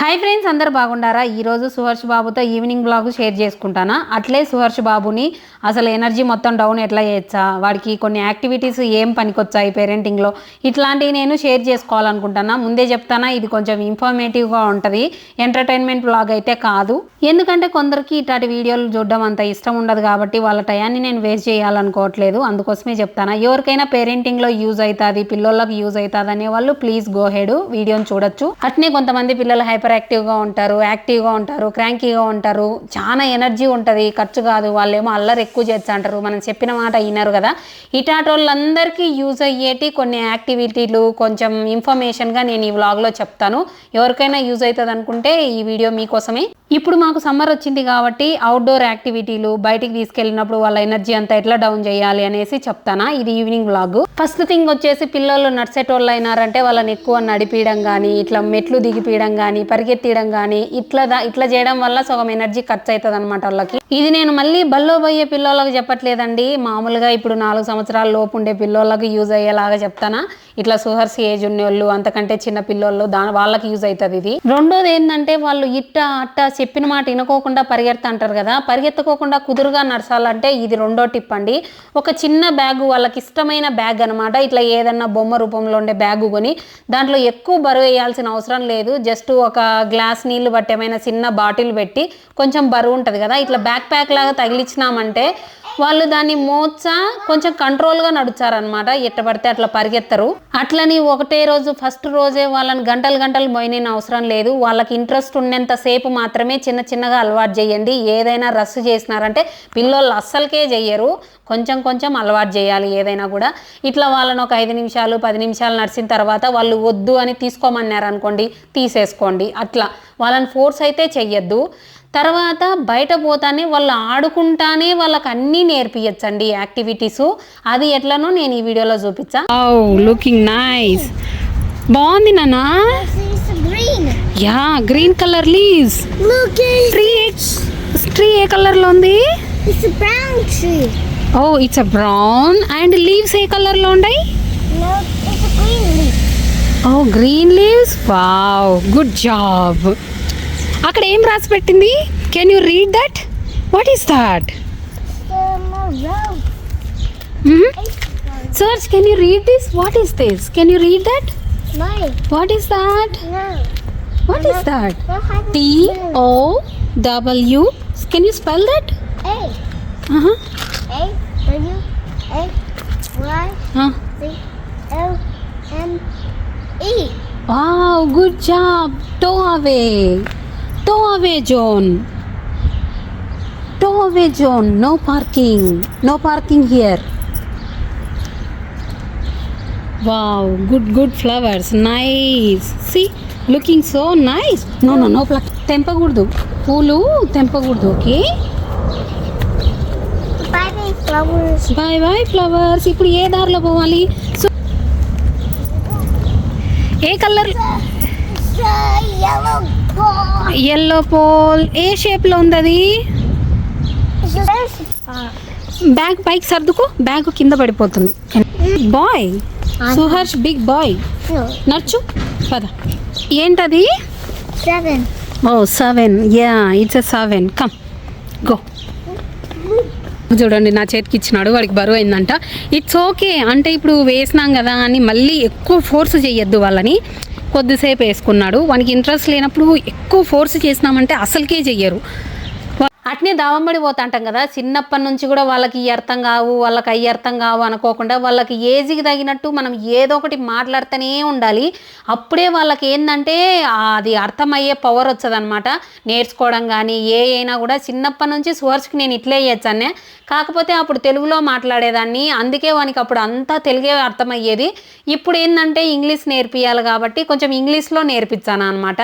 Hi friends అందరు బాగుండారా? ఈరోజు సుహర్ష్ బాబుతో ఈవినింగ్ బ్లాగ్ షేర్ చేసుకుంటానా? అట్లే సుహర్ష్ బాబుని అసలు ఎనర్జీ మొత్తం డౌన్ ఎట్లా చేయొచ్చా? వాడికి కొన్ని యాక్టివిటీస్ ఏం పనికొచ్చాయి పేరెంటింగ్లో? ఇట్లాంటివి నేను షేర్ చేసుకోవాలనుకుంటానా? ముందే చెప్తానా? ఇది కొంచెం ఇన్ఫర్మేటివ్గా ఉంటుంది. ఎంటర్టైన్మెంట్ బ్లాగ్ అయితే కాదు. ఎందుకంటే కొందరికి ఇట్లాంటి వీడియోలు చూడడం అంత ఇష్టం ఉండదు కాబట్టి వాళ్ళ టయాన్ని నేను వేస్ట్ చేయాలనుకోవట్లేదు. అందుకోసమే చెప్తానా? ఎవరికైనా పేరెంటింగ్లో యూజ్ అవుతుంది పిల్లలకు యూజ్ అవుతుంది అనే వాళ్ళు ప్లీజ్ గో హెడ్ వీడియోని చూడొచ్చు. అట్నే కొంతమంది పిల్లలు హైపర్ యాక్టివ్గా ఉంటారు యాక్టివ్గా ఉంటారు క్రాంకీగా ఉంటారు. చాలా ఎనర్జీ ఉంటుంది. ఖర్చు కాదు. వాళ్ళేమో అల్లరి ఎక్కువ చేస్తా అంటారు మనం చెప్పిన మాట విన్నారు కదా. ఇటాటోళ్ళందరికీ యూజ్ అయ్యేటి కొన్ని యాక్టివిటీలు కొంచెం ఇన్ఫర్మేషన్గా నేను ఈ వ్లాగ్లో చెప్తాను. ఎవరికైనా యూజ్ అవుతుంది అనుకుంటే ఈ వీడియో మీకోసమే. ఇప్పుడు మాకు సమ్మర్ వచ్చింది కాబట్టి అవుట్డోర్ యాక్టివిటీలు బయటికి తీసుకెళ్ళినప్పుడు వాళ్ళ ఎనర్జీ అంతా ఎట్లా డౌన్ చేయాలి అనేసి చెప్తానా? ఇది ఈవినింగ్ వ్లాగ్ ఫస్ట్ థింగ్ వచ్చేసి పిల్లలు నడిచేటోళ్ళు అయినారంటే వాళ్ళని ఎక్కువ నడిపియడం కానీ ఇట్లా మెట్లు దిగిపియడం కానీ పరిగెత్తియడం కానీ ఇట్లా ఇట్లా చేయడం వల్ల సగం ఎనర్జీ ఖర్చు అవుతుంది అనమాట వాళ్ళకి. ఇది నేను మళ్ళీ బల్లో పోయే పిల్లలకు చెప్పట్లేదండి. మామూలుగా ఇప్పుడు నాలుగు సంవత్సరాల లోపు ఉండే పిల్లోళ్ళకి యూజ్ అయ్యేలాగా చెప్తానా? ఇట్లా సుహర్స్ ఏజ్ ఉన్నోళ్ళు అంతకంటే చిన్న పిల్లోళ్ళు దాని వాళ్ళకి యూజ్ అవుతుంది ఇది. రెండోది ఏంటంటే వాళ్ళు ఇట్ట అట్ట చెప్పిన మాట వినుకోకుండా పరిగెత్త అంటారు కదా. పరిగెత్తకోకుండా కుదురుగా నడచాలంటే ఇది రెండో టిప్ అండి. ఒక చిన్న బ్యాగు వాళ్ళకి ఇష్టమైన బ్యాగ్ అనమాట ఇట్లా ఏదన్నా బొమ్మ రూపంలో ఉండే బ్యాగు కొని దాంట్లో ఎక్కువ బరువు వేయాల్సిన అవసరం లేదు. జస్ట్ ఒక గ్లాస్ నీళ్ళు బట్టి ఏమైనా చిన్న బాటిల్ పెట్టి కొంచెం బరువు ఉంటుంది కదా. ఇట్లా బ్యాగ్ బ్యాక్ ప్యాక్ లాగా తగిలించినామంటే వాళ్ళు దాన్ని మోచ కొంచెం కంట్రోల్గా నడుచారనమాట ఎట్ట పడితే అట్లా పరిగెత్తరు. అట్లని ఒకటే రోజు ఫస్ట్ రోజే వాళ్ళని గంటలు గంటలు మోయని అవసరం లేదు. వాళ్ళకి ఇంట్రెస్ట్ ఉన్నంత సేపు మాత్రమే చిన్న చిన్నగా అలవాటు చేయండి. ఏదైనా రస్సు చేసినారంటే పిల్లలు అస్సలకే చెయ్యరు. కొంచెం కొంచెం అలవాటు చేయాలి ఏదైనా కూడా. ఇట్లా వాళ్ళని ఒక ఐదు నిమిషాలు పది నిమిషాలు నడిచిన తర్వాత వాళ్ళు వద్దు అని తీసుకోమన్నారు అనుకోండి తీసేసుకోండి. అట్లా. వాళ్ళని ఫోర్స్ అయితే చెయ్యొద్దు. తర్వాత బయట పోతానే వాళ్ళు ఆడుకుంటానే వాళ్ళకి అన్నీ నేర్పియచ్చండి యాక్టివిటీస్. అది ఎట్లనో నేను ఈ వీడియోలో చూపించా లుకింగ్ నైస్ బాగుంది నానా. Yeah green colour leaves tree tree ఏ కలర్లో ఉంది. ఓ it's a brown and leaves ఏ కలర్లో ఉన్నాయి. ఓ green leaves wow good job అక్కడ ఏం రాసి పెట్టింది can you read that what is that Um, a road. Search can you read this what is this can you read that Mine. What is that No. What is that No, have T O W can you spell that A. A. W. A. Y. C. L. M. Wow good job tow away tow away zone tow away zone no parking no parking here wow good good flowers nice see looking so nice no no no pluck తెంపకూడదు పూలు తెంపకూడదు okay Bye bye flowers. Bye bye flowers ఇప్పుడు ఏ దారిలో పోవాలి so ఏ colour yellow pole ఏ షేప్లో ఉంది అది బ్యాగ్ పైకి సర్దుకో. బ్యాగ్ కింద పడిపోతుంది. Bye Suharsh big boy. నడుచు. పద. ఏంటది? Seven. Oh seven yeah it's a seven come go చూడండి నా చేతికి ఇచ్చినాడు. వాడికి బరువు అయిందంట. ఇట్స్ ఓకే అంటే ఇప్పుడు వేసినాం కదా అని మళ్ళీ ఎక్కువ ఫోర్స్ చేయొద్దు వాళ్ళని. కొద్దిసేపు వేసుకున్నాడు. వానికి ఇంట్రెస్ట్ లేనప్పుడు ఎక్కువ ఫోర్స్ చేసినామంటే అసలుకే చెయ్యరు. అట్నే దావమ్మడి పోతాంటాం కదా. చిన్నప్పటి నుంచి కూడా వాళ్ళకి ఈ అర్థం కావు వాళ్ళకి అయ్యి అర్థం కావు అనుకోకుండా వాళ్ళకి ఏజ్కి తగినట్టు మనం ఏదో ఒకటి మాట్లాడుతూనే ఉండాలి. అప్పుడే వాళ్ళకి ఏంటంటే అది అర్థమయ్యే పవర్ వచ్చదనమాట నేర్చుకోవడం కానీ ఏ అయినా కూడా చిన్నప్పటి నుంచి సోర్స్కి నేను ఇట్లే చేయొచ్చానే కాకపోతే అప్పుడు తెలుగులో మాట్లాడేదాన్ని. అందుకే వానికి అప్పుడు అంతా తెలుగే అర్థమయ్యేది. ఇప్పుడు ఏంటంటే ఇంగ్లీష్ నేర్పియాలి కాబట్టి కొంచెం ఇంగ్లీష్లో నేర్పించాను అనమాట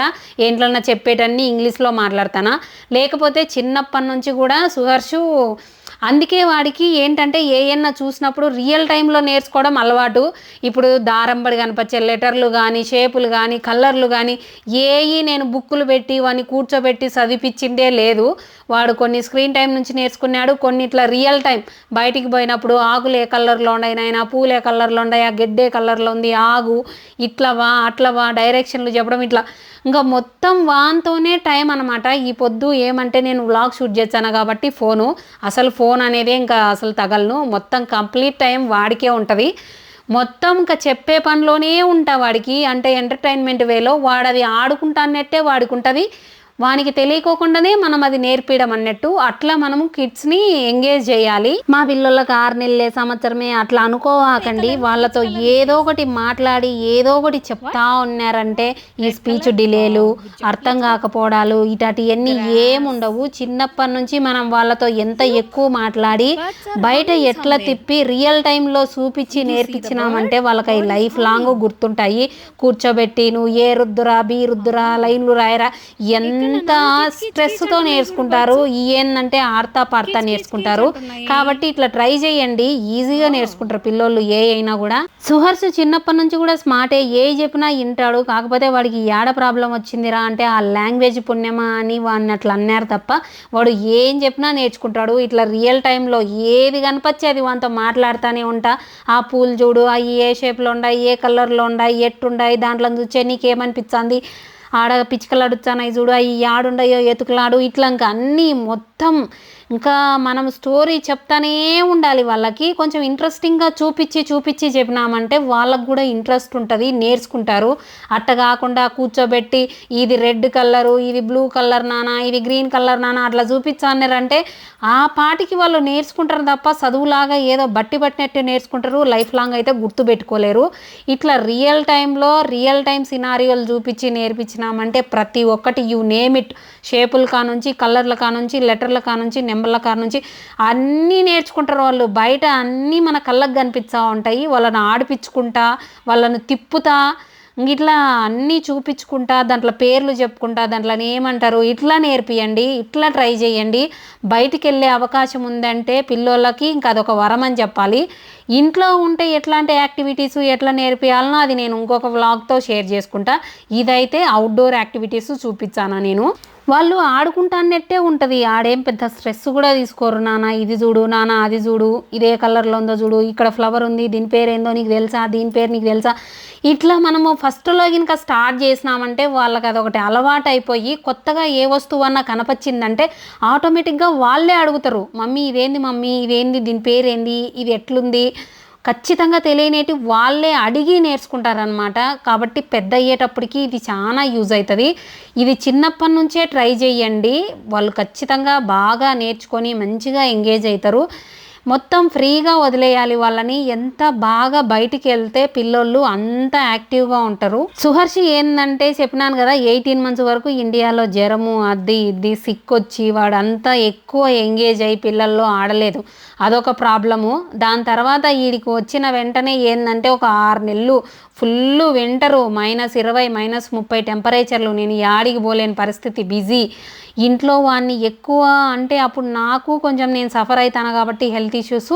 ఏంట్లన్నా చెప్పేటన్ని ఇంగ్లీష్లో మాట్లాడతానా. లేకపోతే చిన్నప్పటి నుంచి కూడా సుహర్షు అందుకే వాడికి ఏంటంటే ఏఎన్న చూసినప్పుడు రియల్ టైంలో నేర్చుకోవడం అలవాటు. ఇప్పుడు దారంబడి కనిపించే లెటర్లు కానీ షేపులు కానీ కలర్లు కానీ ఏవి నేను బుక్కులు పెట్టి వాడిని కూర్చోబెట్టి చదివిపించిందే లేదు. వాడు కొన్ని స్క్రీన్ టైం నుంచి నేర్చుకున్నాడు కొన్ని ఇట్లా రియల్ టైం బయటికి పోయినప్పుడు ఆకులు ఏ కలర్లో ఉన్నాయి నాయన పూలు ఏ కలర్లో ఉన్నాయి ఆ గెడ్డే కలర్లో ఉంది ఆగు ఇట్లా వా అట్లా వా డైరెక్షన్లు చెప్పడం ఇట్లా. ఇంకా మొత్తం వాన్తోనే టైం అనమాట ఈ పొద్దు ఏమంటే నేను వ్లాగ్ షూట్ చేశాను కాబట్టి ఫోను. అసలు ఫోన్ అనేది ఇంకా అసలు తగలను. మొత్తం కంప్లీట్ టైం వాడికే ఉంటుంది. మొత్తం ఇంకా చెప్పే పనిలోనే ఉంటా వాడికి. అంటే ఎంటర్టైన్మెంట్ వేలో వాడది అది ఆడుకుంటానట్టే వాడుకుంటుంది. వానికి తెలియకోకుండానే మనం అది నేర్పించడం అన్నట్టు అట్లా మనము కిడ్స్ని ఎంగేజ్ చేయాలి. మా పిల్లలకు ఆరు నెలలే సంవత్సరమే అట్లా అనుకోవాకండి. వాళ్ళతో ఏదో ఒకటి మాట్లాడి ఏదో ఒకటి చెప్తా ఉన్నారంటే ఈ స్పీచ్ డిలేలు అర్థం కాకపోవడాలు ఇటాటివన్నీ ఏముండవు. చిన్నప్పటి నుంచి మనం వాళ్ళతో ఎంత ఎక్కువ మాట్లాడి బయట ఎట్లా తిప్పి రియల్ టైంలో చూపించి నేర్పించినామంటే వాళ్ళకి అవి లైఫ్ లాంగ్ గుర్తుంటాయి. కూర్చోబెట్టి నువ్వు ఏ రుద్దురా బీ రుద్దురా లైన్లు రాయరా? ఎంత ఎంత స్ట్రెస్తో నేర్చుకుంటారు? ఈ ఏంటంటే ఆర్తా పార్తా నేర్చుకుంటారు. కాబట్టి ఇట్లా ట్రై చేయండి. ఈజీగా నేర్చుకుంటారు పిల్లోళ్ళు ఏ అయినా కూడా. సుహర్ష్ చిన్నప్పటి నుంచి కూడా స్మార్టే. ఏ చెప్పినా వింటాడు. కాకపోతే వాడికి ఏడ ప్రాబ్లం వచ్చిందిరా అంటే ఆ లాంగ్వేజ్ పుణ్యమా అని వాడిని అట్లా అన్నారు తప్ప వాడు ఏం చెప్పినా నేర్చుకుంటాడు. ఇట్లా రియల్ టైంలో ఏది కనిపించే అది వానితో మాట్లాడుతూనే ఉంటా. ఆ పూలు చూడు అవి ఏ షేప్లో ఉన్నాయి ఏ కలర్లో ఉన్నాయి ఎట్టుండాయి దాంట్లో చూచే నీకేమనిపించింది ఆడ పిచ్చుకలాడుచ్చానాయి చూడు అవి ఆడుండయో ఎతుకులాడు ఇట్లా ఇంకా అన్నీ మొత్తం ఇంకా మనం స్టోరీ చెప్తానే ఉండాలి వాళ్ళకి. కొంచెం ఇంట్రెస్టింగ్గా చూపించి చూపించి చెప్పినామంటే వాళ్ళకు కూడా ఇంట్రెస్ట్ ఉంటుంది నేర్చుకుంటారు. అట్ట కాకుండా కూర్చోబెట్టి ఇది రెడ్ కలరు ఇది బ్లూ కలర్ నానా ఇది గ్రీన్ కలర్ నానా అట్లా చూపించారంటే ఆ పాటికి వాళ్ళు నేర్చుకుంటారు తప్ప చదువులాగా ఏదో బట్టి పట్టినట్టు నేర్చుకుంటారు. లైఫ్ లాంగ్ అయితే గుర్తుపెట్టుకోలేరు ఇట్లా రియల్ టైంలో రియల్ టైం సినారియోలు చూపించి నేర్పించినామంటే ప్రతి ఒక్కటి యూ నేమ్ ఇట్ షేపుల కానుంచి కలర్ల కానుంచి లెటర్ల కానుంచి నెంబర్ల కానుంచి అన్నీ నేర్చుకుంటారు వాళ్ళు. బయట అన్నీ మన కళ్ళకు కనిపిస్తూ ఉంటాయి. వాళ్ళని ఆడిపించుకుంటా వాళ్ళని తిప్పుతా ఇట్లా అన్నీ చూపించుకుంటా దాంట్లో పేర్లు చెప్పుకుంటా దాంట్లో ఏమంటారు? ఇట్లా నేర్పియండి ఇట్లా ట్రై చేయండి. బయటికి వెళ్ళే అవకాశం ఉందంటే పిల్లోళ్ళకి ఇంకా అదొక వరం అని చెప్పాలి. ఇంట్లో ఉంటే ఎట్లాంటి యాక్టివిటీస్ ఎట్లా నేర్పియాలనో అది నేను ఇంకొక వ్లాగ్తో షేర్ చేసుకుంటా. ఇదైతే అవుట్డోర్ యాక్టివిటీస్ చూపించాను నేను. వాళ్ళు ఆడుకుంటాన్నట్టే ఉంటుంది. ఆడేం పెద్ద స్ట్రెస్ కూడా తీసుకోరు. నాన్న ఇది చూడు నాన్న అది చూడు ఇదే కలర్లో ఉందో చూడు ఇక్కడ ఫ్లవర్ ఉంది దీని పేరు ఏందో నీకు తెలుసా దీని పేరు నీకు తెలుసా? ఇట్లా మనము ఫస్ట్లో కనుక స్టార్ట్ చేసినామంటే వాళ్ళకి అదొకటి అలవాటు అయిపోయి కొత్తగా ఏ వస్తువు అన్నా కనపచ్చిందంటే ఆటోమేటిక్గా వాళ్ళే అడుగుతారు. మమ్మీ ఇదేంది మమ్మీ? ఇదేంది? దీని పేరు ఏంది ఇది ఎట్లుంది? ఖచ్చితంగా తెలియనేటి వాళ్ళే అడిగి నేర్చుకుంటారనమాట కాబట్టి పెద్ద అయ్యేటప్పటికి ఇది చాలా యూజ్ అవుతుంది ఇది చిన్నప్పటి నుంచే ట్రై చేయండి. వాళ్ళు ఖచ్చితంగా బాగా నేర్చుకొని మంచిగా ఎంగేజ్ అవుతారు మొత్తం ఫ్రీగా వదిలేయాలి వాళ్ళని. ఎంత బాగా బయటికి వెళ్తే పిల్లోళ్ళు అంత యాక్టివ్గా ఉంటారు. సుహర్షి ఏంటంటే చెప్పినాను కదా ఎయిటీన్ మంత్స్ వరకు ఇండియాలో జ్వరము అది ఇది సిక్ వచ్చి వాడు అంతా ఎక్కువ ఎంగేజ్ అయ్యి పిల్లల్లో ఆడలేదు. అదొక ప్రాబ్లము. దాని తర్వాత వీడికి వచ్చిన వెంటనే ఏంటంటే ఒక ఆరు నెలలు ఫుల్ వింటరు మైనస్ ఇరవై మైనస్ ముప్పై టెంపరేచర్లు. నేను యాడికి పోలేని పరిస్థితి బిజీ. ఇంట్లో వాడిని ఎక్కువ అంటే అప్పుడు నాకు కొంచెం నేను సఫర్ అవుతాను కాబట్టి హెల్త్ ఇష్యూస్.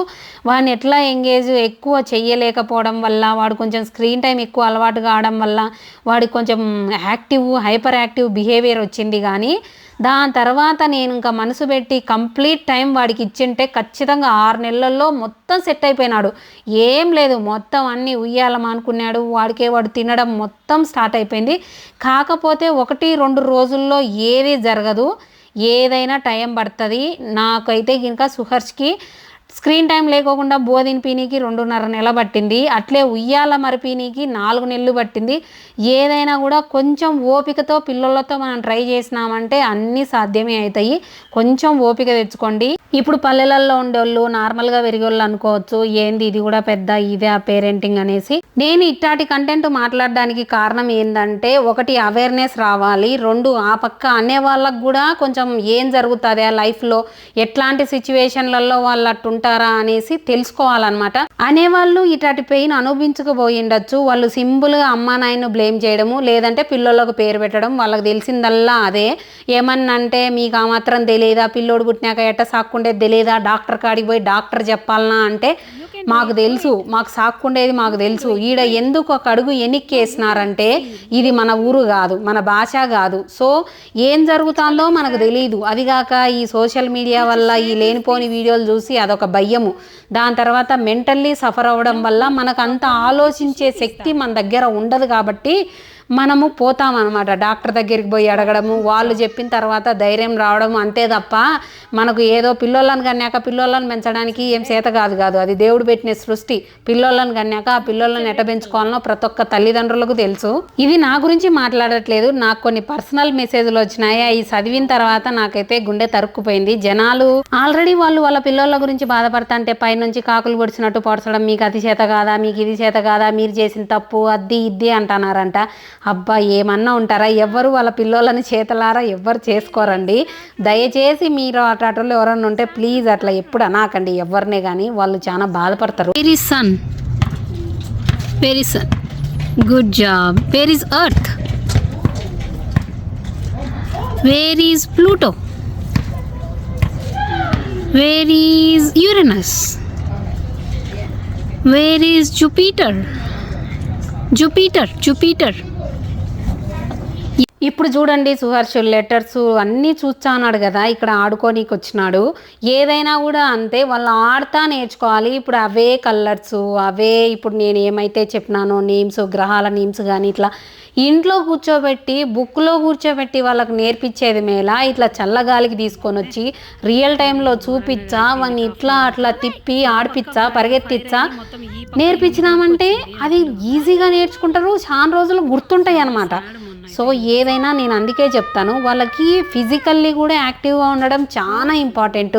వాడిని ఎట్లా ఎంగేజ్ ఎక్కువ చెయ్యలేకపోవడం వల్ల వాడు కొంచెం స్క్రీన్ టైం ఎక్కువ అలవాటు కావడం వల్ల వాడికి కొంచెం యాక్టివ్ హైపర్ యాక్టివ్ బిహేవియర్ వచ్చింది కానీ దాని తర్వాత నేను ఇంకా మనసు పెట్టి కంప్లీట్ టైం వాడికి ఇచ్చింటే ఖచ్చితంగా ఆరు నెలల్లో మొత్తం సెట్ అయిపోయినాడు. ఏం లేదు మొత్తం అన్నీ ఉయ్యాలం అనుకున్నాడు వాడికే వాడు తినడం మొత్తం స్టార్ట్ అయిపోయింది. కాకపోతే ఒకటి రెండు రోజుల్లో ఏది జరగదు. ఏదైనా టైం పడుతుంది. నాకైతే ఇంకా సుహర్ష్కి స్క్రీన్ టైం లేకోకుండా బోధింపీనికి రెండున్నర నెల పట్టింది. అట్లే ఉయ్యాల మరిపీనికి నాలుగు నెలలు పట్టింది. ఏదైనా కూడా కొంచెం ఓపికతో పిల్లలతో మనం ట్రై చేసినామంటే అన్నీ సాధ్యమే అవుతాయి. కొంచెం ఓపిక తెచ్చుకోండి. ఇప్పుడు పల్లెలలో ఉండేవాళ్ళు నార్మల్గా పెరిగేవాళ్ళు అనుకోవచ్చు ఏంది ఇది కూడా పెద్ద ఇదే ఆ పేరెంటింగ్ అనేసి. నేను ఇట్లాంటి కంటెంట్ మాట్లాడడానికి కారణం ఏంటంటే ఒకటి అవేర్నెస్ రావాలి రెండు ఆ పక్క అనే వాళ్ళకు కూడా కొంచెం ఏం జరుగుతుంది ఆ లైఫ్లో ఎట్లాంటి సిచ్యువేషన్లలో వాళ్ళు అట్టుంటారా అనేసి తెలుసుకోవాలన్నమాట. అనేవాళ్ళు ఇట్లాంటి పెయిన్ అనుభవించకపోయిండొచ్చు. వాళ్ళు సింపుల్గా అమ్మా నాయన్ను బ్లేమ్ చేయడము లేదంటే పిల్లలకు పేరు పెట్టడం వాళ్ళకి తెలిసిందల్లా అదే. ఏమన్నా అంటే మీకు ఆ మాత్రం తెలియదా? పిల్లోడు పుట్టినాక ఎట్ట సాక్కు సాక్కుండేది తెలియదా డాక్టర్ కాడికి పోయి డాక్టర్ చెప్పాలనా అంటే మాకు తెలుసు మాకు సాక్కుండేది మాకు తెలుసు. ఈడ ఎందుకు ఒక అడుగు ఎనిక్కేసినారంటే ఇది మన ఊరు కాదు మన భాష కాదు. సో ఏం జరుగుతుందో మనకు తెలియదు అది కాక ఈ సోషల్ మీడియా వల్ల ఈ లేనిపోని వీడియోలు చూసి అదొక భయము. దాని తర్వాత మెంటల్లీ సఫర్ అవ్వడం వల్ల మనకు అంత ఆలోచించే శక్తి మన దగ్గర ఉండదు కాబట్టి మనము పోతామన్నమాట. డాక్టర్ దగ్గరికి పోయి అడగడము వాళ్ళు చెప్పిన తర్వాత ధైర్యం రావడం అంతే తప్ప మనకు ఏదో పిల్లోళ్ళని కన్నాక పిల్లోళ్ళని పెంచడానికి ఏం చేత కాదు కాదు. అది దేవుడు పెట్టిన సృష్టి. పిల్లోళ్ళని కన్నాక ఆ పిల్లోళ్ళని ఎట్ట పెంచుకోవాలనో ప్రతి ఒక్క తల్లిదండ్రులకు తెలుసు. ఇది నా గురించి మాట్లాడట్లేదు. నాకు కొన్ని పర్సనల్ మెసేజ్లు వచ్చినాయి. అవి చదివిన తర్వాత నాకైతే గుండె తరుక్కుపోయింది. జనాలు ఆల్రెడీ వాళ్ళు వాళ్ళ పిల్లోళ్ళ గురించి బాధపడతాంటే పైనుంచి కాకులు పొడిచినట్టు పొడచడం మీకు అది చేత కాదా? మీకు ఇది చేత కాదా? మీరు చేసిన తప్పు అది ఇది అంటున్నారంట. అబ్బా ఏమన్నా ఉంటారా? ఎవ్వరు వాళ్ళ పిల్లోళ్ళని చేతలారా? ఎవ్వరు చేసుకోరండి. దయచేసి మీరు అటోళ్ళు ఎవరన్నా ఉంటే ప్లీజ్ అట్లా ఎప్పుడు అనాకండి. ఎవరినే కానీ వాళ్ళు చాలా బాధపడతారు. Very sun very sun good job where is earth where is Pluto where is Uranus where is Jupiter Jupiter Jupiter ఇప్పుడు చూడండి సుహర్షు లెటర్స్ అన్నీ చూస్తా అన్నాడు కదా ఇక్కడ ఆడుకోనీకి వచ్చినాడు. ఏదైనా కూడా అంతే వాళ్ళు ఆడతా నేర్చుకోవాలి. ఇప్పుడు అవే కలర్స్ అవే ఇప్పుడు నేను ఏమైతే చెప్పినానో నేమ్స్ గ్రహాల నేమ్స్ కానీ ఇట్లా ఇంట్లో కూర్చోబెట్టి బుక్లో కూర్చోబెట్టి వాళ్ళకి నేర్పించేది మేళ ఇట్లా చల్లగాలికి తీసుకొని వచ్చి రియల్ టైంలో చూపించా వాడిని ఇట్లా అట్లా తిప్పి ఆడిపిచ్చా పరిగెత్తిచ్చా. నేర్పించినామంటే అది ఈజీగా నేర్చుకుంటారు. చాలా రోజులు గుర్తుంటాయి అన్నమాట సో ఏదైనా నేను అందుకే చెప్తాను వాళ్ళకి ఫిజికల్లీ కూడా యాక్టివ్గా ఉండడం చాలా ఇంపార్టెంట్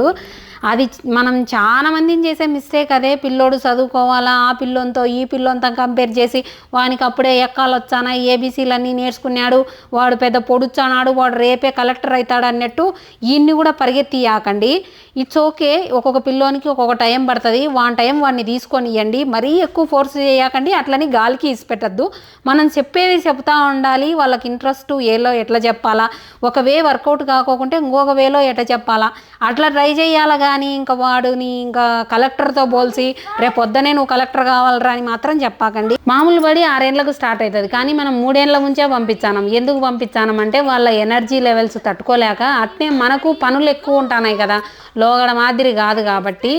అది మనం చాలా మందిని చేసే మిస్టేక్ అదే పిల్లోడు చదువుకోవాలా ఆ పిల్లోంతో ఈ పిల్లోంతో కంపేర్ చేసి వానికి అప్పుడే ఎక్కాలు వచ్చానా ఏబీసీలు అన్నీ నేర్చుకున్నాడు వాడు పెద్ద పొడుచానాడు వాడు రేపే కలెక్టర్ అవుతాడు అన్నట్టు ఈయన్ని కూడా పరిగెత్తియాకండి ఇట్స్ ఓకే ఒక్కొక్క పిల్లోనికి ఒక్కొక్క టైం పడుతుంది. వాన్ టైం వాడిని తీసుకొని ఇవ్వండి మరీ ఎక్కువ ఫోర్స్ చేయకండి. అట్లని గాలికి ఇసిపెట్టద్దు మనం చెప్పేది చెప్తా ఉండాలి. వాళ్ళకి ఇంట్రెస్ట్ ఏలో ఎట్లా చెప్పాలా? ఒక వే వర్కౌట్ కాకోకుంటే ఇంకొక వేలో ఎట్లా చెప్పాలా? అట్లా ట్రై చేయాలా కానీ ఇంకా వాడుని ఇంకా కలెక్టర్తో పోల్చి రేపు పొద్దునే నువ్వు కలెక్టర్ కావాలరా అని మాత్రం చెప్పాకండి. మామూలు పడి ఆరేళ్ళకు స్టార్ట్ అవుతుంది కానీ మనం మూడేళ్ళ ముంచే పంపించాను. ఎందుకు పంపించానం అంటే వాళ్ళ ఎనర్జీ లెవెల్స్ తట్టుకోలేక అట్నే మనకు పనులు ఎక్కువ ఉంటున్నాయి కదా. లోగడ మాదిరి కాదు కాబట్టి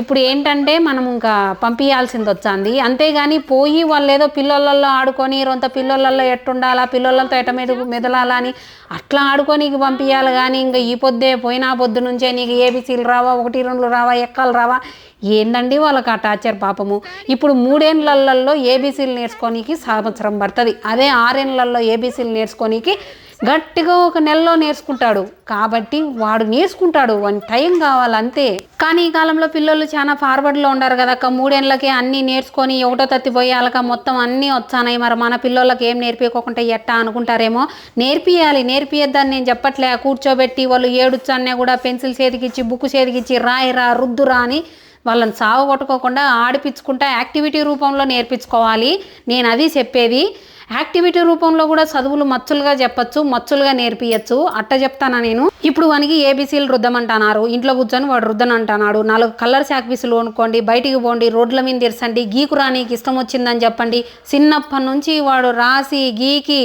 ఇప్పుడు ఏంటంటే మనం ఇంకా పంపించాల్సింది వచ్చింది. అంతేగాని పోయి వాళ్ళు ఏదో పిల్లలలో ఆడుకొని రొంత పిల్లలలో ఎట్టుండాలా పిల్లలతో ఎట మెదు మెదలాలా అని అట్లా ఆడుకోనీకి పంపించాలి కానీ ఇంకా ఈ పొద్దే పోయినా పొద్దు నుంచే నీకు ఏబీసీలు రావా ఒకటి రెండు రావా ఎక్కలు రావా ఏందండి వాళ్ళకి ఆ టార్చర్ పాపము. ఇప్పుడు మూడేళ్ళల్లో ఏబీసీలు నేర్చుకోనీకి సంవత్సరం పడుతుంది. అదే ఆరేళ్ళల్లో ఏబీసీలు నేర్చుకోనీకి గట్టిగా ఒక నెలలో నేర్చుకుంటాడు. కాబట్టి వాడు నేర్చుకుంటాడు. వన్ టైం కావాలంతే. కానీ ఈ కాలంలో పిల్లలు చాలా ఫార్వర్డ్లో ఉండారు కదా అక్క. మూడేళ్ళకి అన్నీ నేర్చుకొని ఒకటో తత్తిపోయాలక మొత్తం అన్నీ వచ్చానాయి. మరి మన పిల్లలకి ఏం నేర్పించకుండా ఎట్టా అనుకుంటారేమో. నేర్పియాలి. నేర్పియద్దని నేను చెప్పట్లే. కూర్చోబెట్టి వాళ్ళు ఏడుచ్చానే కూడా పెన్సిల్ చేతికిచ్చి బుక్ చేతికిచ్చి రాయిరా రుద్దురా అని వాళ్ళని సాగు కొట్టుకోకుండా ఆడిపించుకుంటా యాక్టివిటీ రూపంలో నేర్పించుకోవాలి. నేను అది చెప్పేది. యాక్టివిటీ రూపంలో కూడా చదువులు మచ్చులుగా చెప్పొచ్చు మచ్చులుగా నేర్పియచ్చు. అట్ట చెప్తానా నేను? ఇప్పుడు వానికి ఏబీసీలు రుద్దమంటున్నారు. ఇంట్లో కూర్చొని వాడు రుద్దను అంటున్నాడు నాలుగు కలర్ యాక్బీసీలు కొనుక్కోండి బయటికి పోండి రోడ్ల మీద తెరసండి గీకు రానికి ఇష్టం వచ్చిందని చెప్పండి. చిన్నప్పటి నుంచి వాడు రాసి గీకి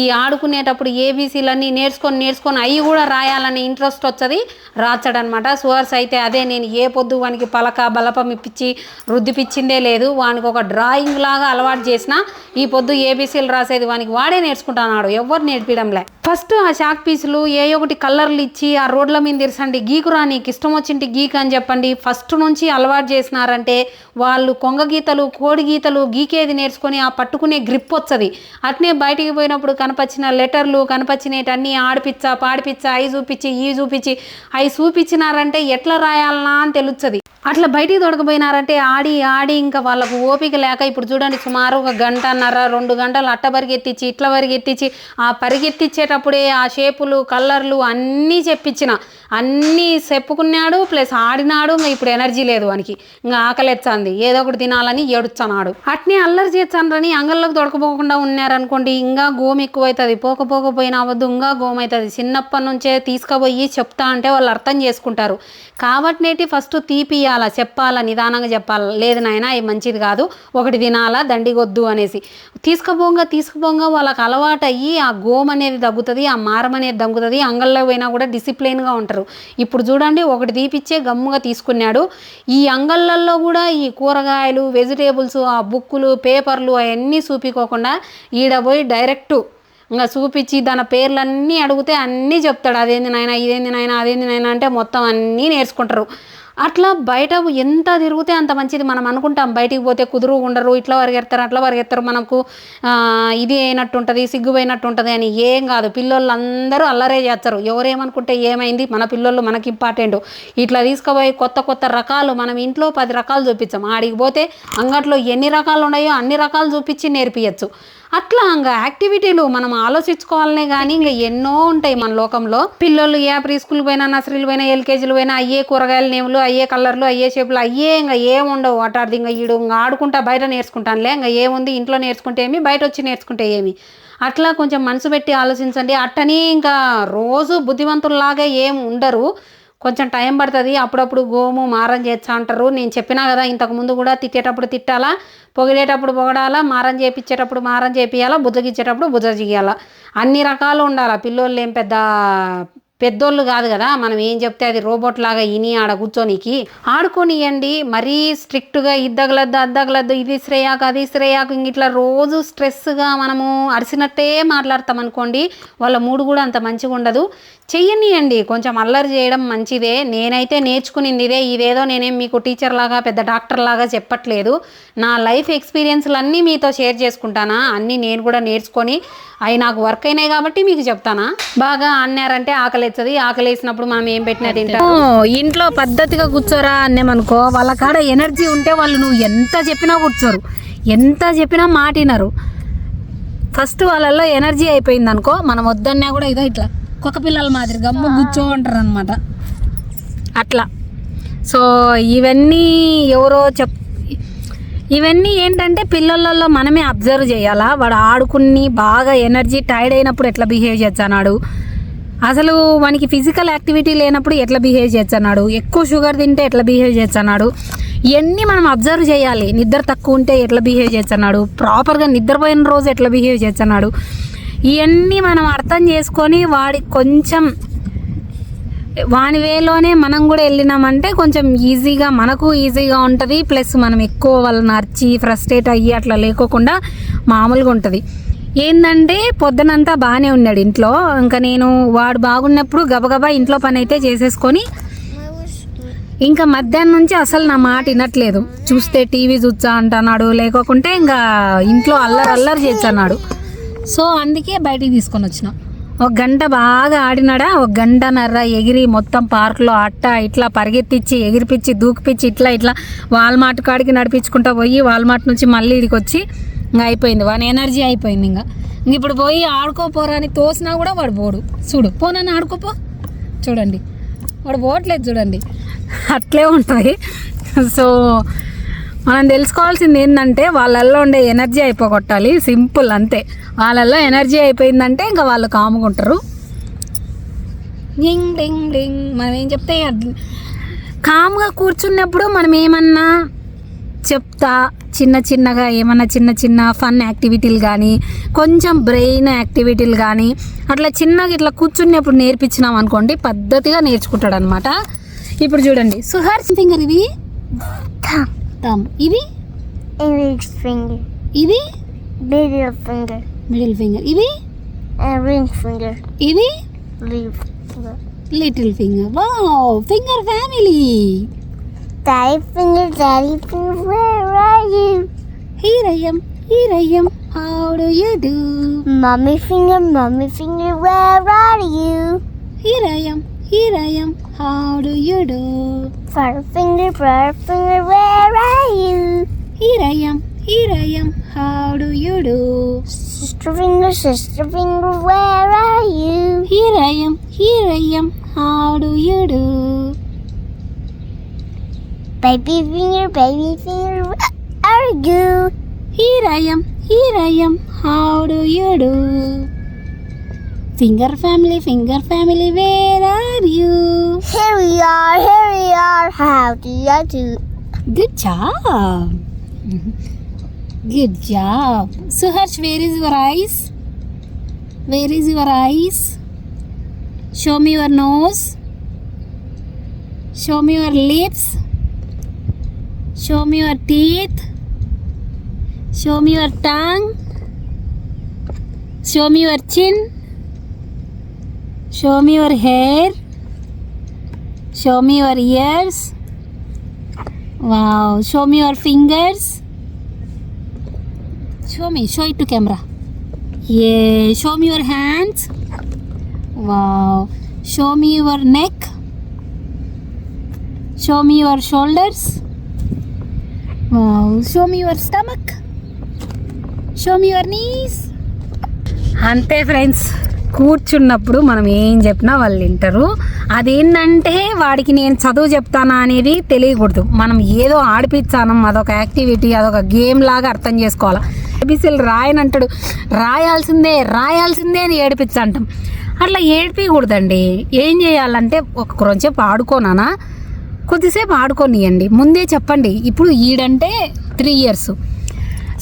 ఈ ఆడుకునేటప్పుడు ఏబీసీలన్నీ నేర్చుకొని నేర్చుకొని అవి కూడా రాయాలనే ఇంట్రెస్ట్ వచ్చది రాచడనమాట. సోర్స్ అయితే అదే నేను ఏ పొద్దు వానికి పలక బలపం ఇప్పించి రుద్దిపిచ్చిందే లేదు. వానికి ఒక డ్రాయింగ్ లాగా అలవాటు చేసిన ఈ పొద్దు ఏబీసీలు రాసేది వానికి వాడే నేర్చుకుంటున్నాడు ఎవరు నేర్పించడంలే ఫస్ట్ ఆ షాక్ పీసులు ఏ ఒకటి కలర్లు ఇచ్చి ఆ రోడ్ల మీద తెరసండి గీకురా నీకు ఇష్టం వచ్చింటి గీక్ అని చెప్పండి. ఫస్ట్ నుంచి అలవాటు చేసినారంటే వాళ్ళు కొంగ గీతలు కోడి గీతలు గీకేది నేర్చుకొని ఆ పట్టుకునే గ్రిప్ వస్తుంది అట్నే బయటికి పోయినప్పుడు కనపచ్చిన లెటర్లు కనపచ్చినటన్నీ ఆడిపిచ్చ పాడిపిచ్చ అవి చూపించి ఈ చూపించి అవి చూపించినారంటే ఎట్లా రాయాలనా అని తెలుస్తుంది అట్లా బయటికి తొడకపోయినారంటే ఆడి ఆడి ఇంకా వాళ్ళకు ఓపిక లేక ఇప్పుడు చూడండి సుమారు ఒక గంటన్నర రెండు గంటలు అట్ట పరిగెత్తించి ఇట్ల పరిగెత్తించి ఆ పరిగెత్తించేటప్పుడే ఆ షేపులు కలర్లు అన్నీ చెప్పించిన. అన్నీ చెప్పుకున్నాడు ప్లస్ ఆడినాడు ఇంకా ఇప్పుడు ఎనర్జీ లేదు వానికి. ఇంకా ఆకలిచ్చాంది ఏదో ఒకటి తినాలని ఏడుచ్చన్నాడు అట్నే అల్లరి చేచ్చానని అంగల్లోకి తొడకపోకుండా ఉన్నారనుకోండి ఇంకా గోము ఎక్కువైతుంది. పోకపోకపోయినా అవద్దు ఇంకా గోమ అవుతుంది చిన్నప్పటి నుంచే తీసుకుపోయి చెప్తా అంటే వాళ్ళు అర్థం చేసుకుంటారు. కాబట్టి నేటి ఫస్ట్ తీపియాలా చెప్పాలా నిదానంగా చెప్పాలా? లేదు నాయన ఇది మంచిది కాదు. ఒకటి తినాలా దండిగొద్దు అనేసి. తీసుకుపోగా తీసుకుపోగా వాళ్ళకి అలవాటు అయ్యి ఆ గోమ అనేది తగ్గుతుంది ఆ మారం అనేది తగ్గుతుంది అంగల్లో పోయినా కూడా డిసిప్లైన్గా ఉంటారు. ఇప్పుడు చూడండి ఒకటి తీపిచ్చే గమ్ముగా తీసుకున్నాడు. ఈ అంగళ్ళల్లో కూడా ఈ కూరగాయలు వెజిటేబుల్స్ ఆ బుక్కులు పేపర్లు అవన్నీ చూపించుకోకుండా ఈడ పోయి డైరెక్ట్ ఇంకా చూపించి దాని పేర్లన్నీ అడిగితే అన్నీ చెప్తాడు. అదేంది నాయన ఇదేంది నాయన అదేంది నాయన అంటే మొత్తం అన్నీ నేర్చుకుంటారు. అట్లా బయట ఎంత తిరిగితే అంత మంచిది. మనం అనుకుంటాం బయటికి పోతే కుదురు ఉండరు ఇట్లా పరిగెత్తారు అట్లా పరిగెత్తారు. మనకు ఇది అయినట్టు ఉంటుంది సిగ్గుపోయినట్టు ఉంటుంది అని ఏం కాదు. పిల్లోళ్ళు అందరూ అల్లరే చేస్తారు. ఎవరేమనుకుంటే ఏమైంది? మన పిల్లోళ్ళు మనకి ఇంపార్టెంట్. ఇట్లా తీసుకుపోయి కొత్త కొత్త రకాలు మనం ఇంట్లో పది రకాలు చూపించాం. ఆడికి పోతే అంగట్లో ఎన్ని రకాలు ఉన్నాయో అన్ని రకాలు చూపించి నేర్పియచ్చు. అట్లా ఇంకా యాక్టివిటీలు మనం ఆలోచించుకోవాలనే కానీ ఇంకా ఎన్నో ఉంటాయి మన లోకంలో. పిల్లలు ఏ ప్రీ స్కూల్ పోయినా నర్సరీలు పోయినా ఎల్కేజీలు పోయినా అయ్యే కూరగాయల నేములు అయ్యే కలర్లు అయ్యే షేపులు అయ్యే ఇంకా ఏముండవు ఉండవు. ఇంకా ఈడు ఇంకా ఆడుకుంటా బయట నేర్చుకుంటానులే ఇంకా ఏముంది ఇంట్లో నేర్చుకుంటే ఏమి బయట వచ్చి నేర్చుకుంటే ఏమి. అట్లా కొంచెం మనసు పెట్టి ఆలోచించండి. అట్టని ఇంకా రోజు బుద్ధిమంతుల్లాగా ఏం ఉండరు. కొంచెం టైం పడుతుంది. అప్పుడప్పుడు గోము మారం చేస్తా అంటారు. నేను చెప్పినా కదా ఇంతకు ముందు కూడా తిట్టేటప్పుడు తిట్టాలా పొగిడేటప్పుడు పొగడాలా మారం చేపించేటప్పుడు మారం చేపియాలా బుజ్జగిచ్చేటప్పుడు బుజ్జగియాలా అన్ని రకాలు ఉండాలా. పిల్లోళ్ళు ఏం పెద్ద పెద్దోళ్ళు కాదు కదా. మనం ఏం చెప్తే అది రోబోట్ లాగా ఇని ఆడ కూర్చోనికి. ఆడుకోనియండి. మరీ స్ట్రిక్ట్గా ఇద్దగలద్దు అద్దగలద్దు ఇది శ్రేయాకు అది శ్రేయాకు. ఇట్లా రోజు స్ట్రెస్గా మనము అరిసినట్టే మాట్లాడతాం అనుకోండి వాళ్ళ మూడు కూడా అంత మంచిగా ఉండదు చెయ్యనియండి. కొంచెం అల్లరి చేయడం మంచిదే. నేనైతే నేర్చుకునింది ఇదే ఇదేదో నేనేం మీకు టీచర్ లాగా పెద్ద డాక్టర్ లాగా చెప్పట్లేదు. నా లైఫ్ ఎక్స్పీరియన్స్లు అన్నీ మీతో షేర్ చేసుకుంటానా? అన్నీ నేను కూడా నేర్చుకొని అవి నాకు వర్క్ అయినాయి కాబట్టి మీకు చెప్తానా? బాగా అన్నారంటే ఆకలి ఎత్తది ఆకలి వేసినప్పుడు మనం ఏం పెట్టినా తింటాం. ఇంట్లో పద్ధతిగా కూర్చోరా అన్నామనుకో. వాళ్ళ కాడ ఎనర్జీ ఉంటే వాళ్ళు నువ్వు ఎంత చెప్పినా కూర్చోరు. ఎంత చెప్పినా మాటినరు. ఫస్ట్ వాళ్ళల్లో ఎనర్జీ అయిపోయింది అనుకో మనం వద్దన్నా కూడా ఇదో ఇట్లా కుక్క పిల్లల మాదిరి గమ్ము కూర్చో ఉంటారు అనమాట అట్లా. సో ఇవన్నీ ఎవరో చెప్ ఇవన్నీ ఏంటంటే పిల్లలలో మనమే అబ్జర్వ్ చేయాలా? వాడు ఆడుకుని బాగా ఎనర్జీ టైర్డ్ అయినప్పుడు ఎట్లా బిహేవ్ చేస్తున్నాడు అసలు వానికి ఫిజికల్ యాక్టివిటీ లేనప్పుడు ఎట్లా బిహేవ్ చేస్తున్నాడు ఎక్కువ షుగర్ తింటే ఎట్లా బిహేవ్ చేస్తున్నాడు ఇవన్నీ మనం అబ్జర్వ్ చేయాలి. నిద్ర తక్కువ ఉంటే ఎట్లా బిహేవ్ చేస్తున్నాడు ప్రాపర్గా నిద్రపోయిన రోజు ఎట్లా బిహేవ్ చేస్తున్నాడు ఇవన్నీ మనం అర్థం చేసుకొని వాడికి కొంచెం వాని వేలోనే మనం కూడా వెళ్ళినామంటే కొంచెం ఈజీగా మనకు ఈజీగా ఉంటుంది. ప్లస్ మనం ఎక్కువ వాళ్ళని అరిచి ఫ్రస్ట్రేట్ అయ్యి అట్లా లేకోకుండా మామూలుగా ఉంటుంది. ఏంటంటే పొద్దునంతా బాగానే ఉన్నాడు ఇంట్లో. ఇంకా నేను వాడు బాగున్నప్పుడు గబగబా ఇంట్లో పని అయితే చేసేసుకొని ఇంకా మధ్యాహ్నం నుంచి అసలు నా మాట వినట్లేదు. చూస్తే టీవీ చూచ్చా అంటున్నాడు. లేకోకుంటే ఇంకా ఇంట్లో అల్లరి అల్లరి చేస్తున్నాడు. సో అందుకే బయటికి తీసుకొని వచ్చిన. ఒక గంట బాగా ఆడినాడా? ఒక గంటన్నర ఎగిరి మొత్తం పార్క్లో అట్ట ఇట్లా పరిగెత్తిచ్చి ఎగిరిపిచ్చి దూకిపిచ్చి ఇట్లా ఇట్లా వాల్మార్ట్ కాడికి నడిపించుకుంటా పోయి వాల్మార్ట్ నుంచి మళ్ళీ ఇడికి వచ్చి ఇంకా అయిపోయింది. వాని ఎనర్జీ అయిపోయింది ఇంకా. ఇంక ఇప్పుడు పోయి ఆడుకోపోరా అని తోసినా కూడా వాడు పోడు. చూడు పోనని ఆడుకోపో చూడండి. వాడు పోవట్లేదు చూడండి. అట్లే ఉంటుంది. సో మనం తెలుసుకోవాల్సింది ఏంటంటే వాళ్ళల్లో ఉండే ఎనర్జీ అయిపోగొట్టాలి. సింపుల్ అంతే. వాళ్ళల్లో ఎనర్జీ అయిపోయిందంటే ఇంకా వాళ్ళు కాముకుంటారు డింగ్ డింగ్ డింగ్. మనం ఏం చెప్తే కామ్గా కూర్చున్నప్పుడు మనం ఏమన్నా చెప్తా చిన్న చిన్నగా ఏమన్నా చిన్న చిన్న ఫన్ యాక్టివిటీలు కానీ కొంచెం బ్రెయిన్ యాక్టివిటీలు కానీ అట్లా చిన్నగా ఇట్లా కూర్చున్నప్పుడు నేర్పించినాం అనుకోండి పద్ధతిగా నేర్చుకుంటాడు అనమాట ఇప్పుడు చూడండి. సుహార్ సింగర్ ఇది thumb. ఇది Index finger. ఇది Middle finger. Middle finger. ఇది Ring finger. ఇది leave finger. Little finger. Wow, finger family. daddy finger daddy finger where are you here i am here i am how do you do mommy finger mommy finger where are you here i am here I am. how do you do? Four finger, four finger, where are you? Here I am, here I am, how do you do? Sister finger, sister finger, where are you? Here I am, here I am, how do you do? Baby finger, baby finger, where are you? Here I am, here I am, how do you do? Finger family, finger family, where are you? Here we are, here we are. How do you do? Good job. Good job. Suharsh, where is your eyes? Where is your eyes? Show me your nose. Show me your lips. Show me your teeth. Show me your tongue. Show me your chin Show me your hair. Show me your ears. Wow. Show me your fingers. Show me. Show it to camera. Yeah. Show me your hands. Wow. Show me your neck. Show me your shoulders. Wow. Show me your stomach. Show me your knees. అంతే friends కూర్చున్నప్పుడు మనం ఏం చెప్పినా వాళ్ళు వింటారు. అదేంటంటే వాడికి నేను చదువు చెప్తానా అనేది తెలియకూడదు. మనం ఏదో ఆడిపించాను అదొక యాక్టివిటీ అదొక గేమ్ లాగా అర్థం చేసుకోవాలి. ఏబీసీలు రాయనంటాడు రాయాల్సిందే రాయాల్సిందే అని ఏడిపించంటాం అట్లా ఏడిపించకూడదండి ఏం చేయాలంటే ఒక కొంచెంసేపు ఆడుకోనానా? కొద్దిసేపు ఆడుకోనియండి. ముందే చెప్పండి. ఇప్పుడు ఈడంటే త్రీ ఇయర్స్.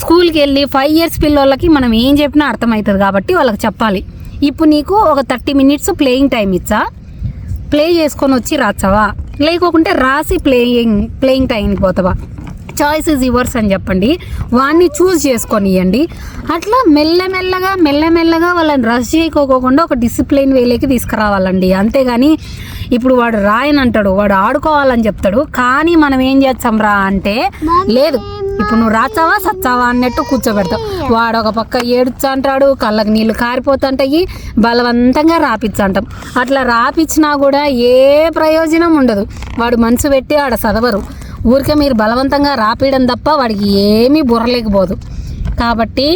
స్కూల్కి వెళ్ళి ఫైవ్ ఇయర్స్ పిల్లోళ్ళకి మనం ఏం చెప్పినా అర్థమవుతుంది కాబట్టి వాళ్ళకి చెప్పాలి. ఇప్పుడు నీకు ఒక థర్టీ మినిట్స్ ప్లేయింగ్ టైం ఇచ్చా. ప్లే చేసుకొని వచ్చి రాచవా. లేకోకుంటే రాసి ప్లేయింగ్ ప్లేయింగ్ టైంకి పోతావా. చాయిస్ ఇస్ యువర్స్ అని చెప్పండి. వాడిని చూస్ చేసుకొని ఇవ్వండి అట్లా మెల్లమెల్లగా మెల్లమెల్లగా వాళ్ళని రష్ చేయకోకుండా ఒక డిసిప్లిన్ వేలేకి తీసుకురావాలండి. అంతేగాని ఇప్పుడు వాడు రాయనంటాడు వాడు ఆడుకోవాలని చెప్తాడు. కానీ మనం ఏం చేస్తాం రా అంటే లేదు. ఇప్పుడు నువ్వు రాచావా సచ్చావా అన్నట్టు కూర్చోబెడతావు వాడు ఒక పక్క ఏడుచంటాడు కళ్ళకి నీళ్ళు కారిపోతుంటాయి బలవంతంగా రాపిచ్చంటాం. అట్లా రాపిచ్చినా కూడా ఏ ప్రయోజనం ఉండదు. వాడు మనసు పెట్టి ఆడ చదవరు ఊరికే మీరు బలవంతంగా రాపియడం తప్ప వాడికి ఏమీ బుర్రలేకపోదు. కాబట్టి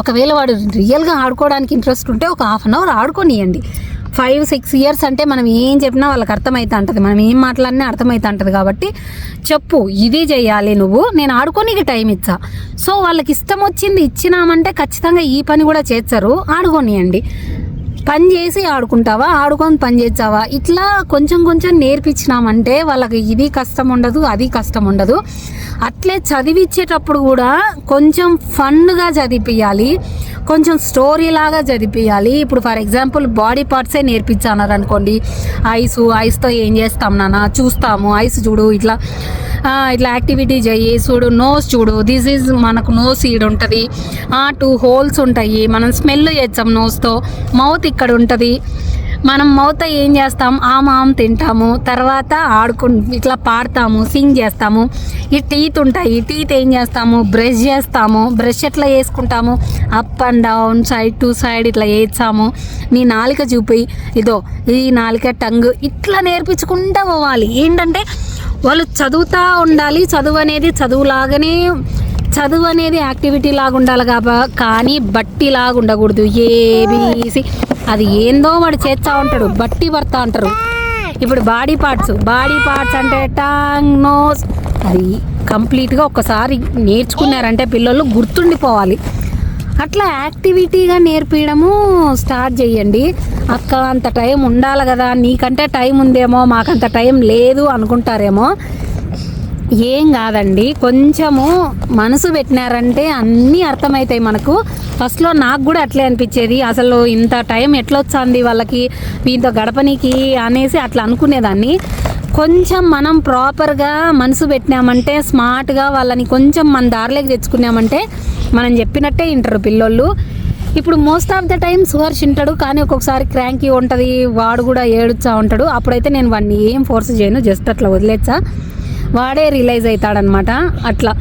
ఒకవేళ వాడు రియల్గా ఆడుకోవడానికి ఇంట్రెస్ట్ ఉంటే ఒక హాఫ్ అన్ అవర్ ఆడుకోనియండి. ఫైవ్ సిక్స్ ఇయర్స్ అంటే మనం ఏం చెప్పినా వాళ్ళకి అర్థమవుతా ఉంటుంది మనం ఏం మాట్లాడినా అర్థమవుతా ఉంటుంది కాబట్టి చెప్పు ఇది చేయాలి నువ్వు నేను ఆడుకోనికి టైం ఇచ్చా. సో వాళ్ళకి ఇష్టం వచ్చింది ఇచ్చినామంటే ఖచ్చితంగా ఈ పని కూడా చేస్తారు ఆడుకోనియండి. పని చేసి ఆడుకుంటావా? ఆడుకొని పని చేస్తావా? ఇట్లా కొంచెం కొంచెం నేర్పించినామంటే వాళ్ళకి ఇది కష్టం ఉండదు అది కష్టం ఉండదు. అట్లే చదివించేటప్పుడు కూడా కొంచెం ఫన్గా చదివిపియాలి. కొంచెం స్టోరీ లాగా చదివిపియాలి. ఇప్పుడు ఫర్ ఎగ్జాంపుల్ బాడీ పార్ట్సే నేర్పించాన్నారు అనుకోండి ఐస్ ఐస్తో ఏం చేస్తాం నాన్న? చూస్తాము. ఐస్ చూడు ఇట్లా ఇట్లా యాక్టివిటీ చెయ్యి చూడు నోస్ చూడు. దిస్ ఈజ్ మనకు నోస్ ఈడ్ ఉంటుంది. టూ హోల్స్ ఉంటాయి. మనం స్మెల్ చేస్తాం నోస్తో. మౌత్ ఇక్కడ ఉంటుంది మనం మౌత ఏం చేస్తాం? ఆ మాం తింటాము. తర్వాత ఆడుకు ఇట్లా పాడతాము సింగ్ చేస్తాము. ఈ టీత్ ఉంటాయి. టీత్ ఏం చేస్తాము? బ్రష్ చేస్తాము. బ్రష్ ఎట్లా వేసుకుంటాము up and down side to side ఇట్లా వేస్తాము నీ నాలిక చూపి ఇదో ఈ నాలిక టంగ్ ఇట్లా నేర్పించుకుంటూ పోవాలి. ఏంటంటే వాళ్ళు చదువుతూ ఉండాలి. చదువు అనేది చదువులాగానే చదువు అనేది యాక్టివిటీ లాగా ఉండాలి కాబా కానీ బట్టి లాగా ఉండకూడదు. ఏబీసి అది ఏందో వాడు చేస్తా ఉంటాడు. బట్టి భర్త అంటారు ఇప్పుడు బాడీ పార్ట్స్. బాడీ పార్ట్స్ అంటే టాంగ్ నోస్. అది కంప్లీట్గా ఒక్కసారి నేర్చుకున్నారంటే పిల్లలు గుర్తుండిపోవాలి. అట్లా యాక్టివిటీగా నేర్పించడము స్టార్ట్ చేయండి. అక్క అంత టైం ఉండాలి కదా. నీకంటే టైం ఉందేమో మాకంత టైం లేదు అనుకుంటారేమో. ఏం కాదండి కొంచెము మనసు పెట్టినారంటే అన్నీ అర్థమవుతాయి మనకు. ఫస్ట్లో నాకు కూడా అట్లే అనిపించేది. అసలు ఇంత టైం ఎట్లొచ్చింది వాళ్ళకి వీంతో గడపనికి అనేసి అట్లా అనుకునేదాన్ని. కొంచెం మనం ప్రాపర్గా మనసు పెట్టినామంటే స్మార్ట్గా వాళ్ళని కొంచెం మన దారిలోకి తెచ్చుకున్నామంటే మనం చెప్పినట్టే వింటారు పిల్లోళ్ళు. ఇప్పుడు most of the time Suharsh వింటాడు కానీ ఒక్కొక్కసారి క్రాంకీ ఉంటుంది వాడు కూడా ఏడుచా ఉంటాడు. అప్పుడైతే నేను వాడిని ఏం ఫోర్స్ చేయను జస్ట్ అట్లా వదిలేచ్చా వాడే రియలైజ్ అవుతాడనమాట. అట్లా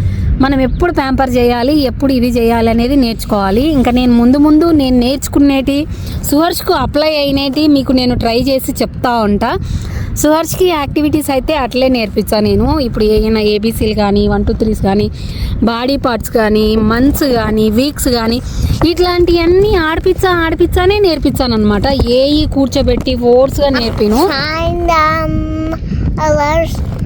మనం ఎప్పుడు ప్యాంపర్ చేయాలి ఎప్పుడు ఇది చేయాలి అనేది నేర్చుకోవాలి. ఇంకా నేను ముందు ముందు నేను నేర్చుకునేటి సుహర్ష్కు అప్లై అయినేటి మీకు నేను ట్రై చేసి చెప్తా ఉంటా. సుహర్ష్కి యాక్టివిటీస్ అయితే అట్లే నేర్పించా నేను. ఇప్పుడు ఏమైనా ఏబీసీలు కానీ వన్ టూ త్రీస్ కానీ బాడీ పార్ట్స్ కానీ మంత్స్ కానీ వీక్స్ కానీ ఇట్లాంటివన్నీ ఆడిపించా ఆడిపించానే నేర్పించాను అనమాట ఏఈ కూర్చోబెట్టి ఫోర్స్గా నేర్పిను.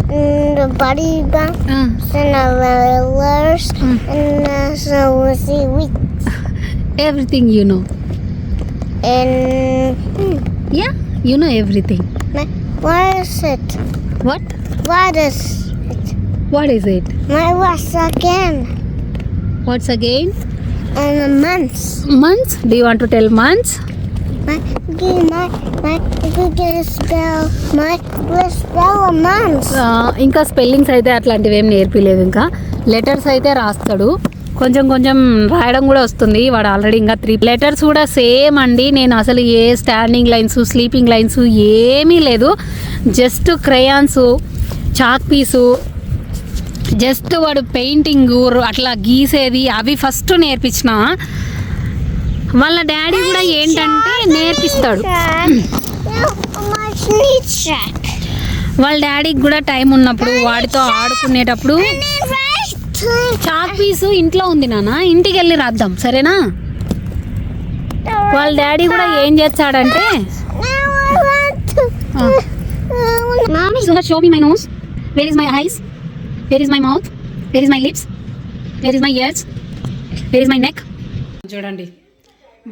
Mm, the body bounce mm. and the rollers mm. and uh, so we see weeks. everything you know. And mm. yeah, you know everything. What is it? What? What is it? What is it? My what's again? What's again? And months. Months? Do you want to tell months? My my my spell my spell a month. ఇంకా spellings అయితే అట్లాంటివి ఏం నేర్పిలేదు ఇంకా. Letters అయితే రాస్తాడు. కొంచెం కొంచెం రాయడం కూడా వస్తుంది. వాడు ఆల్రెడీ ఇంకా త్రీ లెటర్స్ కూడా సేమ్ అండి. నేను అసలు ఏ స్టాండింగ్ లైన్స్ స్లీపింగ్ లైన్స్ ఏమీ లేదు. Just crayons chalk piece just వాడు పెయింటింగ్ అట్లా గీసేది. అవి ఫస్ట్ నేర్పించిన. వాళ్ళ డాడీ కూడా ఏంటంటే నేర్పిస్తాడు. వాళ్ళ డాడీకి కూడా టైం ఉన్నప్పుడు వాడితో ఆడుకునేటప్పుడు చాక్ పీసు ఇంట్లో ఉంది నాన్న ఇంటికి వెళ్ళి రాద్దాం సరేనా? వాళ్ళ డాడీ కూడా ఏం చేస్తాడంటే show me my nose where is my eyes where is my mouth where is my lips where is my ears where is my neck చూడండి.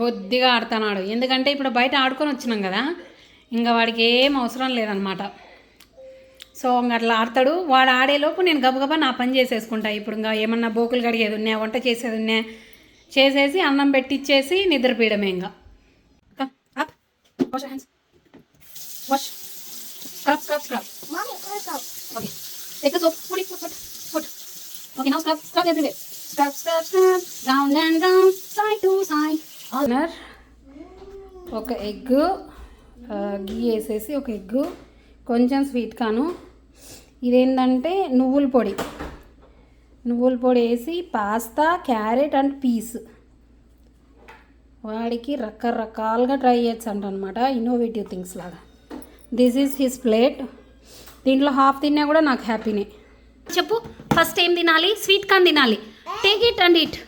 బొద్దిగా ఆడుతున్నాడు ఎందుకంటే ఇప్పుడు బయట ఆడుకొని వచ్చినాం కదా ఇంకా వాడికి ఏం అవసరం లేదనమాట. సో ఇంకా అట్లా ఆడతాడు. వాడు ఆడేలోపు నేను గబగబా నా పని చేసేసుకుంటా. ఇప్పుడు ఇంకా ఏమన్నా బోకులు కడిగేది ఉన్నా వంట చేసేది ఉన్నా చేసేసి అన్నం పెట్టిచ్చేసి నిద్రపోయడమే ఇంకా wash hands wash scrub scrub scrub Mommy, let's go. Okay. Take the soap. Put ఒక ఎగ్ గీ వేసేసి ఒక ఎగ్. కొంచెం స్వీట్ కాను. ఇదేంటంటే నువ్వుల పొడి. నువ్వుల పొడి వేసి పాస్తా క్యారెట్ అండ్ పీస్. వాడికి రకరకాలుగా ట్రై చేయొచ్చు అంట అనమాట ఇన్నోవేటివ్ థింగ్స్ లాగా. దిస్ ఈజ్ హిస్ ప్లేట్ దీంట్లో హాఫ్ తిన్నా కూడా నాకు హ్యాపీనే చెప్పు ఫస్ట్ ఏం తినాలి? స్వీట్ కార్న్ తినాలి. Take it and it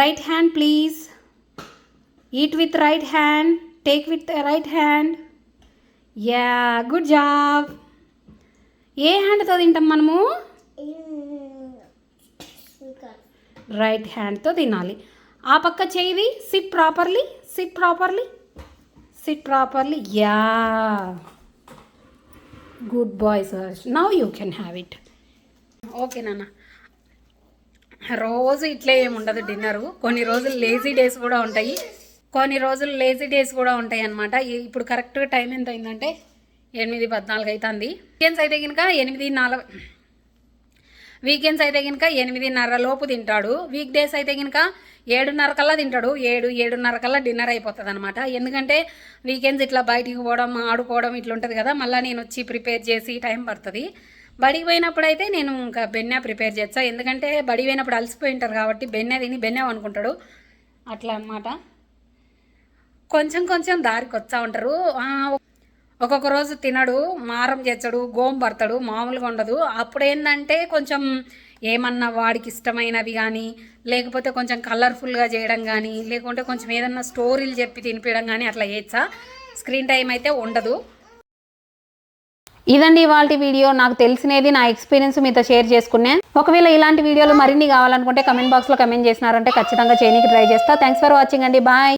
right hand please eat with right hand take with right hand yeah good job ఏ హ్యాండ్తో తింటాం మనము? రైట్ హ్యాండ్తో తినాలి. ఆ పక్క చేయి sit properly sit properly sit properly yeah good boy sir now you can have it okay నాన్న. రోజు ఇట్లే ఏమి ఉండదు డిన్నరు కొన్ని రోజులు లేజీ డేస్ కూడా ఉంటాయి. కొన్ని రోజులు లేజీ డేస్ కూడా ఉంటాయి అనమాట ఇప్పుడు కరెక్ట్గా టైం ఎంత అయిందంటే ఎనిమిది పద్నాలుగు అవుతుంది వీకెండ్స్ అయితే కనుక ఎనిమిది నాలుగు వీకెండ్స్ అయితే కనుక ఎనిమిదిన్నర లోపు తింటాడు. వీక్ డేస్ అయితే కనుక ఏడున్నర కల్లా తింటాడు. ఏడు ఏడున్నర కల్లా డిన్నర్ అయిపోతుంది అనమాట ఎందుకంటే వీకెండ్స్ ఇట్లా బయటికి పోవడం ఆడుకోవడం ఇట్లా ఉంటుంది కదా. మళ్ళీ నేను వచ్చి ప్రిపేర్ చేసి టైం పడుతుంది. బడికి పోయినప్పుడు అయితే నేను ఇంకా బెన్నె ప్రిపేర్ చేస్తాను ఎందుకంటే బడి పోయినప్పుడు అలసిపోయి ఉంటారు కాబట్టి బెన్నె తిని బెన్నె అనుకుంటాడు అట్లా అన్నమాట. కొంచెం కొంచెం దారికి వచ్చా ఉంటారు. ఒక్కొక్క రోజు తినడు మారం చేస్తాడు గోంబడతాడు మామూలుగా ఉండదు. అప్పుడు ఏంటంటే కొంచెం ఏమన్నా వాడికి ఇష్టమైనవి కానీ లేకపోతే కొంచెం కలర్ఫుల్గా చేయడం కానీ లేకుంటే కొంచెం ఏదన్నా స్టోరీలు చెప్పి తినిపించడం కానీ అట్లా చేయొచ్చా స్క్రీన్ టైం అయితే ఉండదు. ఇదండి ఇవాళ వీడియో. నాకు తెలిసినది నా ఎక్స్పీరియన్స్ మీతో షేర్ చేసుకునే. ఒకవేళ ఇలాంటి వీడియోలు మరిన్ని కావాలనుకుంటే కమెంట్ బాక్స్లో కమెంట్ చేసినారంటే ఖచ్చితంగా చేయడానికి ట్రై చేస్తా. థ్యాంక్స్ ఫర్ వాచింగ్ అండి. బాయ్